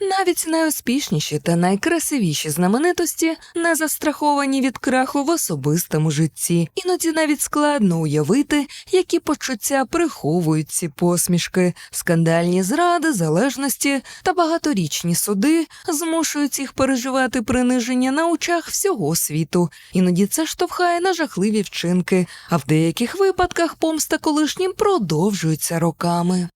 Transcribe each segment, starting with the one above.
Навіть найуспішніші та найкрасивіші знаменитості не застраховані від краху в особистому житті. Іноді навіть складно уявити, які почуття приховують ці посмішки, скандальні зради, залежності та багаторічні суди змушують їх переживати приниження на очах всього світу. Іноді це штовхає на жахливі вчинки, а в деяких випадках помста колишнім продовжується роками.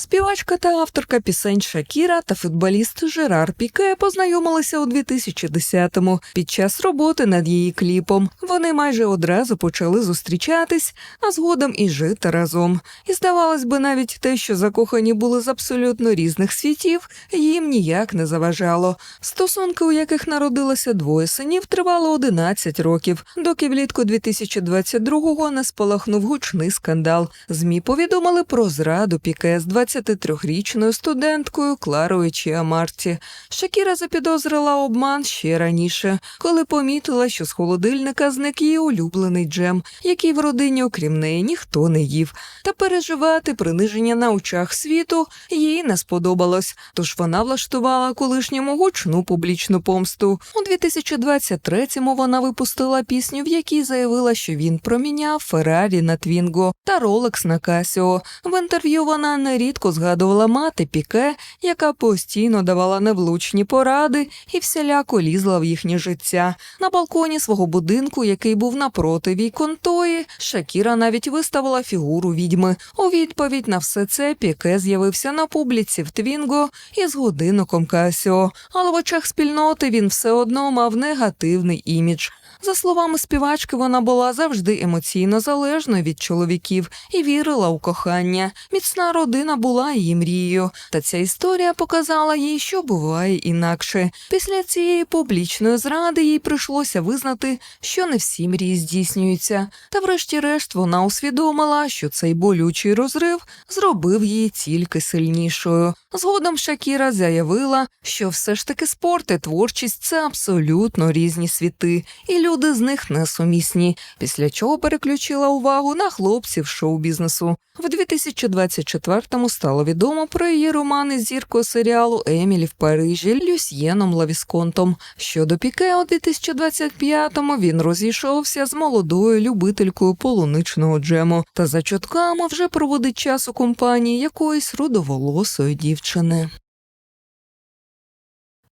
Співачка та авторка пісень Шакіра та футболіст Жерар Піке познайомилися у 2010-му під час роботи над її кліпом. Вони майже одразу почали зустрічатись, а згодом і жити разом. І здавалось би, навіть те, що закохані були з абсолютно різних світів, їм ніяк не заважало. Стосунки, у яких народилося двоє синів, тривали 11 років, доки влітку 2022-го не спалахнув гучний скандал. Змі повідомили про зраду Піке з 23-річною студенткою Кларою Чіамарті. Шакіра запідозрила обман ще раніше, коли помітила, що з холодильника зник її улюблений джем, який в родині, окрім неї, ніхто не їв. Та переживати приниження на очах світу їй не сподобалось, тож вона влаштувала колишньому гучну публічну помсту. У 2023-му вона випустила пісню, в якій заявила, що він проміняв Феррарі на Твінго та Ролекс на Касіо. В інтерв'ю вона нерідко згадувала мати Піке, яка постійно давала невлучні поради і всіляко лізла в їхнє життя. На балконі свого будинку, який був напроти Війконтої, Шакіра навіть виставила фігуру відьми. У відповідь на все це Піке з'явився на публіці в Твінго із годинником Касіо, але в очах спільноти він все одно мав негативний імідж. За словами співачки, вона була завжди емоційно залежною від чоловіків і вірила у кохання. Міцна родина була її мрією, та ця історія показала їй, що буває інакше. Після цієї публічної зради їй прийшлося визнати, що не всі мрії здійснюються. Та, врешті-решт, вона усвідомила, що цей болючий розрив зробив її тільки сильнішою. Згодом Шакіра заявила, що все ж таки спорт і творчість це абсолютно різні світи, і люди з них несумісні. Після чого переключила увагу на хлопців шоу-бізнесу. В 2024-му стало відомо про її романи з зіркою серіалу Емілі в Парижі Люсьєном Лавісконтом. Щодо Піке, у 2025-му він розійшовся з молодою любителькою полуничного джему та за чутками вже проводить час у компанії якоїсь рудоволосої дівчини.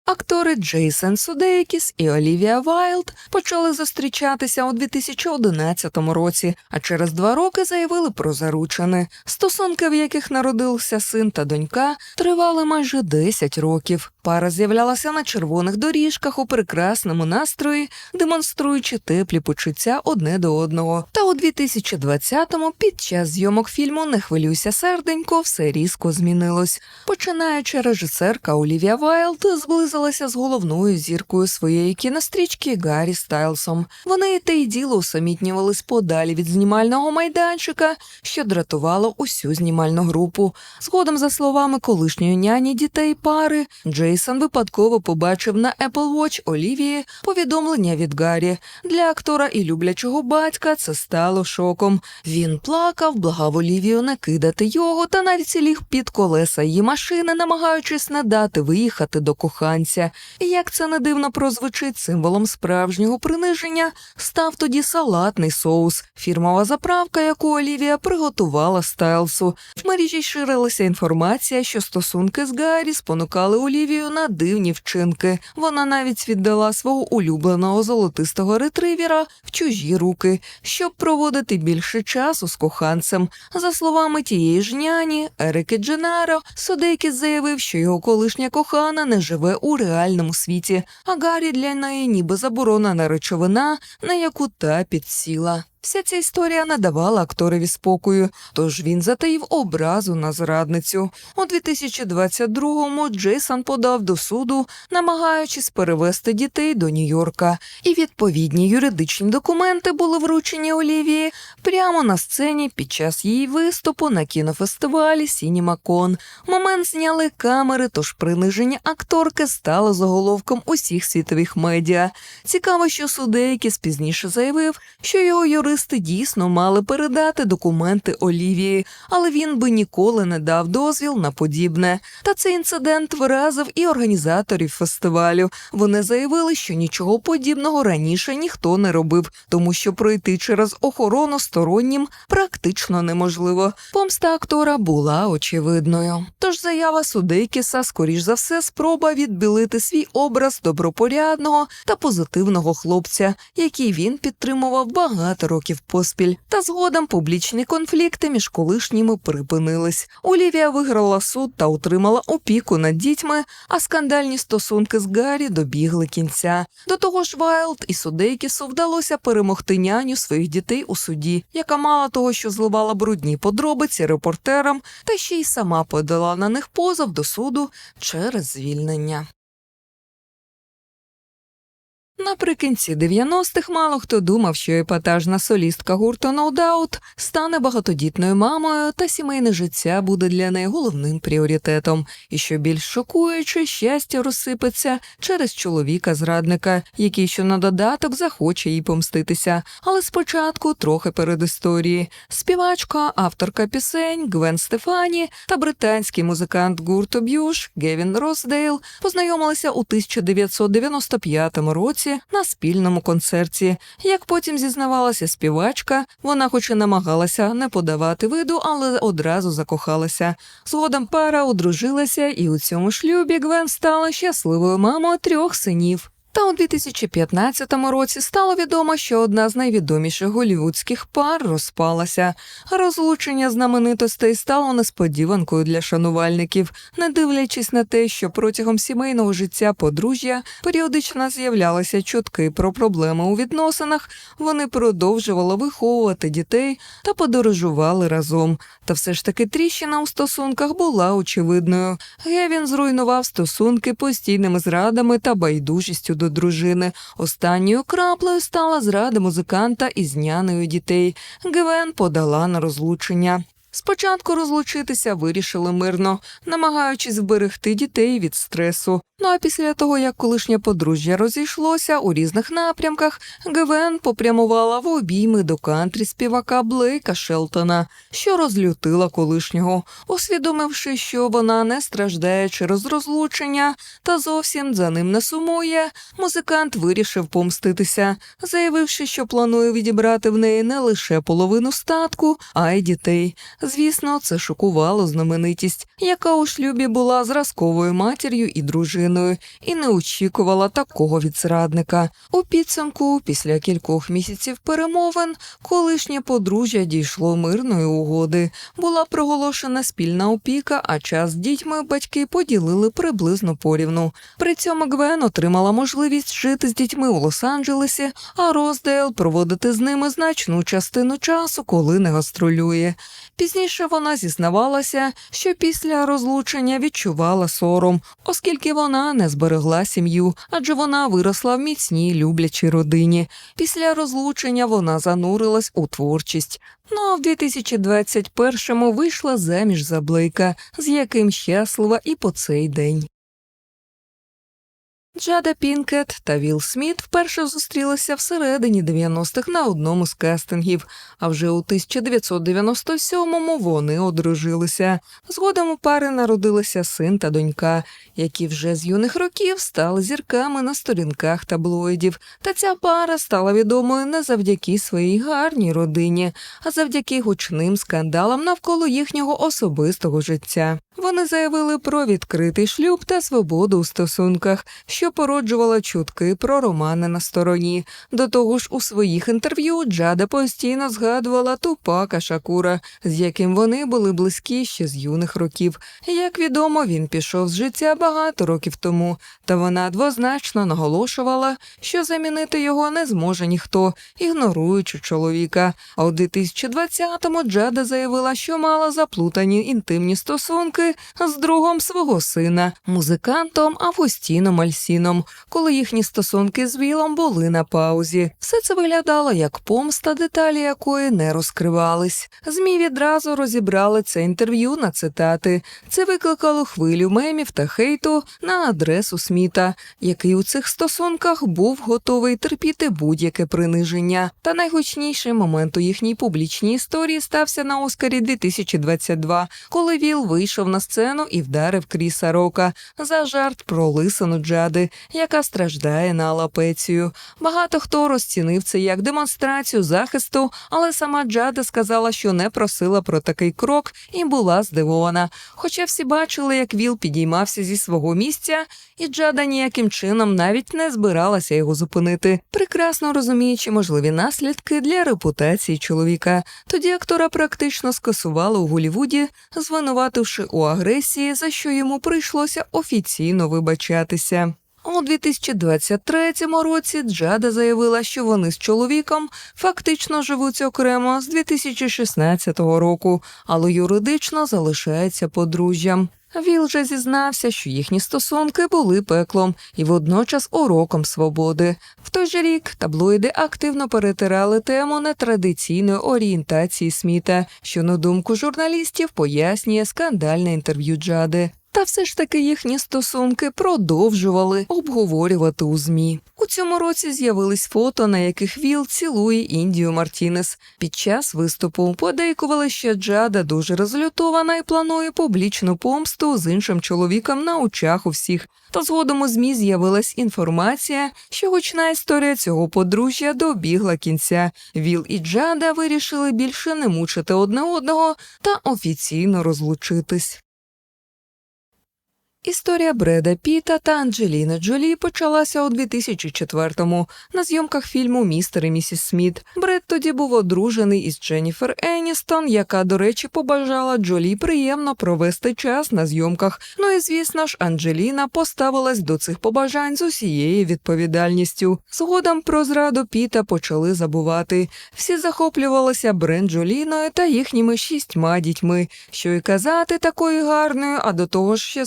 Актори Джейсон Судейкіс і Олівія Вайлд почали зустрічатися у 2011 році, а через два роки заявили про заручини. Стосунки, в яких народився син та донька, тривали майже 10 років. Пара з'являлася на червоних доріжках у прекрасному настрої, демонструючи теплі почуття одне до одного. Та у 2020-му під час зйомок фільму Не хвилюйся серденько все різко змінилось. Починаючи режисерка Олівія Вайлд зблизилася з головною зіркою своєї кінострічки Гаррі Стайлсом. Вони і те й діло усамітнювались подалі від знімального майданчика, що дратувало усю знімальну групу. Згодом, за словами колишньої няні дітей пари, Джейсон випадково побачив на Apple Watch Олівії повідомлення від Гаррі. Для актора і люблячого батька це стало шоком. Він плакав, благав Олівію не кидати його та навіть ліг під колеса її машини, намагаючись не дати виїхати до коханця. І як це не дивно прозвучить, символом справжнього приниження став тоді салатний соус, фірмова заправка, яку Олівія приготувала Стайлсу. В мережі ширилася інформація, що стосунки з Гаррі спонукали Олівію на дивні вчинки. Вона навіть віддала свого улюбленого золотистого ретривера в чужі руки, щоб проводити більше часу з коханцем. За словами тієї ж няні Ерики Дженаро, Судейкіс заявив, що його колишня кохана не живе у реальному світі, а Гаррі для неї ніби заборонена речовина, на яку та підсіла. Вся ця історія не давала акторові спокою, тож він затаїв образу на зрадницю. У 2022-му Джейсон подав до суду, намагаючись перевести дітей до Нью-Йорка, і відповідні юридичні документи були вручені Олівії прямо на сцені під час її виступу на кінофестивалі Сінімакон. Момент зняли камери, тож приниження акторки стало заголовком усіх світових медіа. Цікаво, що судейки пізніше заявив, що його юридичні юристи дійсно мали передати документи Олівії, але він би ніколи не дав дозвіл на подібне. Та цей інцидент вразив і організаторів фестивалю. Вони заявили, що нічого подібного раніше ніхто не робив, тому що пройти через охорону стороннім практично неможливо. Помста актора була очевидною. Тож заява Судейкіса, скоріш за все, спроба відбілити свій образ добропорядного та позитивного хлопця, який він підтримував багато років поспіль. Та згодом публічні конфлікти між колишніми припинились. Олівія виграла суд та отримала опіку над дітьми, а скандальні стосунки з Гаррі добігли кінця. До того ж, Вайлд і Судейкісу вдалося перемогти няню своїх дітей у суді, яка мала того, що зливала брудні подробиці репортерам, та ще й сама подала на них позов до суду через звільнення. Наприкінці 90-х мало хто думав, що епатажна солістка гурту No Doubt стане багатодітною мамою, та сімейне життя буде для неї головним пріоритетом. І що більш шокуюче, щастя розсипеться через чоловіка зрадника, який що на додаток захоче їй помститися. Але спочатку трохи передісторії. Співачка, авторка пісень Гвен Стефані та британський музикант гурту Б'юш Гевін Росдейл познайомилися у 1995 році на спільному концерті. Як потім зізнавалася співачка, вона, хоч і намагалася не подавати виду, але одразу закохалася. Згодом пара одружилася, і у цьому шлюбі Гвен стала щасливою мамою трьох синів. Та у 2015 році стало відомо, що одна з найвідоміших голівудських пар розпалася. Розлучення знаменитостей стало несподіванкою для шанувальників, не дивлячись на те, що протягом сімейного життя подружжя періодично з'являлися чутки про проблеми у відносинах. Вони продовжували виховувати дітей та подорожували разом. Та все ж таки тріщина у стосунках була очевидною. Гевін зруйнував стосунки постійними зрадами та байдужістю до дружини. Останньою краплею стала зрада музиканта із няною дітей. Гвен подала на розлучення. Спочатку розлучитися вирішили мирно, намагаючись вберегти дітей від стресу. Ну а після того, як колишнє подружжя розійшлося у різних напрямках, Гвен попрямувала в обійми до кантрі співака Блейка Шелтона, що розлютила колишнього, усвідомивши, що вона не страждає через розлучення та зовсім за ним не сумує. Музикант вирішив помститися, заявивши, що планує відібрати в неї не лише половину статку, а й дітей. Звісно, це шокувало знаменитість, яка у шлюбі була зразковою матір'ю і дружиною, і не очікувала такого від зрадника. У підсумку, після кількох місяців перемовин, колишнє подружжя дійшло мирної угоди. Була проголошена спільна опіка, а час з дітьми батьки поділили приблизно порівну. При цьому Гвен отримала можливість жити з дітьми у Лос-Анджелесі, а Роздейл проводити з ними значну частину часу, коли не гастролює. Пізніше вона зізнавалася, що після розлучення відчувала сором, оскільки вона не зберегла сім'ю, адже вона виросла в міцній люблячій родині. Після розлучення вона занурилась у творчість. Ну а в 2021-му вийшла заміж за Блейка, з яким щаслива і по цей день. Джада Пінкет та Вілл Сміт вперше зустрілися всередині 90-х на одному з кастингів, а вже у 1997-му вони одружилися. Згодом у пари народилися син та донька, які вже з юних років стали зірками на сторінках таблоїдів. Та ця пара стала відомою не завдяки своїй гарній родині, а завдяки гучним скандалам навколо їхнього особистого життя. Вони заявили про відкритий шлюб та свободу у стосунках, що породжувала чутки про романи на стороні. До того ж, у своїх інтерв'ю Джада постійно згадувала Тупака Шакура, з яким вони були близькі ще з юних років. Як відомо, він пішов з життя багато років тому, та вона двозначно наголошувала, що замінити його не зможе ніхто, ігноруючи чоловіка. А у 2020-му Джада заявила, що мала заплутані інтимні стосунки з другом свого сина, музикантом Августіном Альсіном, коли їхні стосунки з Вілом були на паузі. Все це виглядало як помста, деталі якої не розкривались. Змі відразу розібрали це інтерв'ю на цитати. Це викликало хвилю мемів та хейту на адресу Сміта, який у цих стосунках був готовий терпіти будь-яке приниження. Та найгучніший момент у їхній публічній історії стався на Оскарі 2022, коли Віл вийшов на сцену і вдарив Кріса Рока за жарт про лисину Джади, яка страждає на алапецію. Багато хто розцінив це як демонстрацію захисту, але сама Джада сказала, що не просила про такий крок і була здивована. Хоча всі бачили, як Віл підіймався зі свого місця, і Джада ніяким чином навіть не збиралася його зупинити, прекрасно розуміючи можливі наслідки для репутації чоловіка. Тоді актора практично скасували у Голівуді, звинувативши у агресії, за що йому прийшлося офіційно вибачатися. У 2023 році Джада заявила, що вони з чоловіком фактично живуть окремо з 2016 року, але юридично залишаються подружжям. Віл же зізнався, що їхні стосунки були пеклом і водночас уроком свободи. В той же рік таблоїди активно перетирали тему нетрадиційної орієнтації Сміта, що, на думку журналістів, пояснює скандальне інтерв'ю Джади. Та все ж таки їхні стосунки продовжували обговорювати у змі. У цьому році з'явились фото, на яких Віл цілує Індію Мартінес. Під час виступу подейкували, що Джада дуже розлютована і планує публічну помсту з іншим чоловіком на очах у всіх. Та згодом у змі з'явилась інформація, що гучна історія цього подружжя добігла кінця. Віл і Джада вирішили більше не мучити одне одного та офіційно розлучитись. Історія Бреда Піта та Анджеліни Джолі почалася у 2004-му на зйомках фільму Містер і місіс Сміт. Бред тоді був одружений із Дженніфер Еністон, яка, до речі, побажала Джолі приємно провести час на зйомках. Ну і звісно ж, Анджеліна поставилась до цих побажань з усією відповідальністю. Згодом про зраду Піта почали забувати. Всі захоплювалися Брен Джоліною та їхніми шістьма дітьми. Що й казати такою гарною, а до того ж ще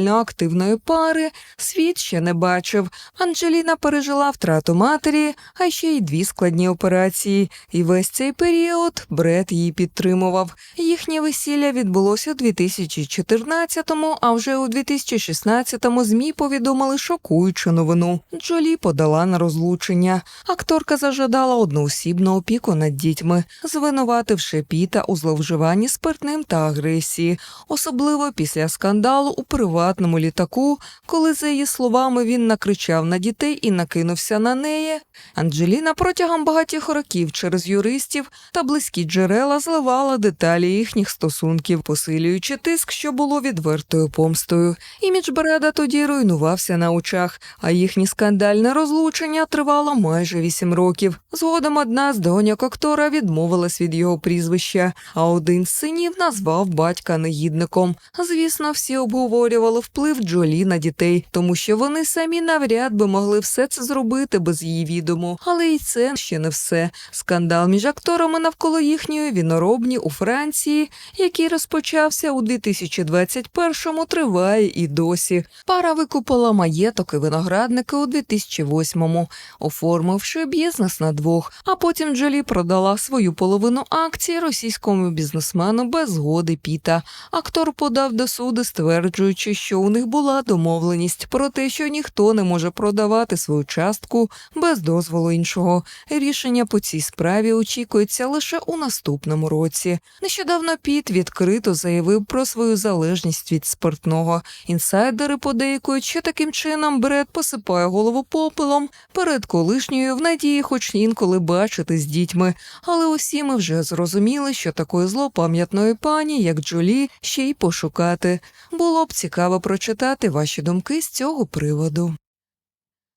соціально активної пари світ ще не бачив. Анджеліна пережила втрату матері, а ще й дві складні операції. І весь цей період Бред її підтримував. Їхнє весілля відбулося у 2014-му, а вже у 2016-му ЗМІ повідомили шокуючу новину. Джолі подала на розлучення. Акторка зажадала одноосібну опіку над дітьми, звинувативши Піта у зловживанні спиртним та агресії, особливо після скандалу у приватному літаку, коли, за її словами, він накричав на дітей і накинувся на неї. Анджеліна протягом багатьох років через юристів та близькі джерела зливала деталі їхніх стосунків, посилюючи тиск, що було відвертою помстою. Імідж Бреда тоді руйнувався на очах, а їхнє скандальне розлучення тривало майже вісім років. Згодом одна з доньок актора відмовилась від його прізвища, а один з синів назвав батька негідником. Звісно, всі обговорювали вплив Джолі на дітей, тому що вони самі навряд би могли все це зробити без її відому. Але і це ще не все. Скандал між акторами навколо їхньої віноробні у Франції, який розпочався у 2021-му, триває і досі. Пара викупила маєток і виноградники у 2008-му, оформивши бізнес на двох. А потім Джолі продала свою половину акцій російському бізнесмену без згоди Піта. Актор подав до суду, стверджуючи, що у них була домовленість про те, що ніхто не може продавати свою частку без дозволу іншого. Рішення по цій справі очікується лише у наступному році. Нещодавно Піт відкрито заявив про свою залежність від спиртного. Інсайдери подейкують, що таким чином Бред посипає голову попелом перед колишньою в надії, хоч інколи бачити з дітьми. Але усі ми вже зрозуміли, що такої злопам'ятної пані, як Джолі, ще й пошукати. Було б цікаво прочитати ваші думки з цього приводу.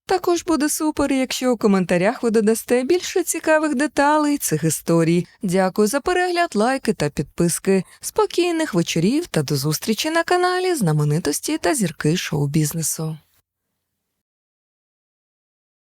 Також буде супер, якщо у коментарях ви додасте більше цікавих деталей цих історій. Дякую за перегляд, лайки та підписки. Спокійних вечорів та до зустрічі на каналі знаменитості та зірки шоу бізнесу.